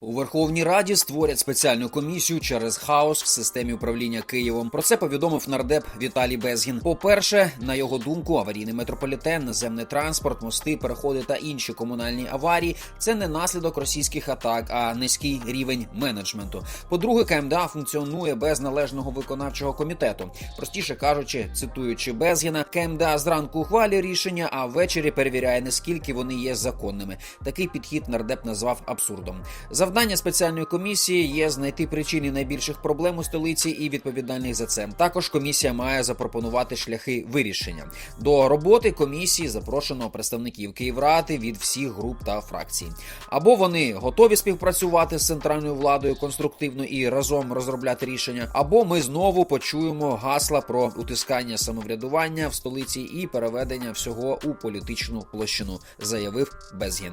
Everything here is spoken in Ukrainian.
У Верховній Раді створять спеціальну комісію через хаос в системі управління Києвом. Про це повідомив нардеп Віталій Безгін. По-перше, на його думку, аварійний метрополітен, наземний транспорт, мости, переходи та інші комунальні аварії це не наслідок російських атак, а низький рівень менеджменту. По-друге, КМДА функціонує без належного виконавчого комітету. Простіше кажучи, цитуючи Безгіна, КМДА зранку ухвалює рішення, а ввечері перевіряє наскільки вони є законними. Такий підхід нардеп назвав абсурдом. Завдання спеціальної комісії є знайти причини найбільших проблем у столиці і відповідальних за це. Також комісія має запропонувати шляхи вирішення. До роботи комісії запрошено представників Київради від всіх груп та фракцій. Або вони готові співпрацювати з центральною владою конструктивно і разом розробляти рішення, або ми знову почуємо гасла про утискання самоврядування в столиці і переведення всього у політичну площину, заявив Безгін.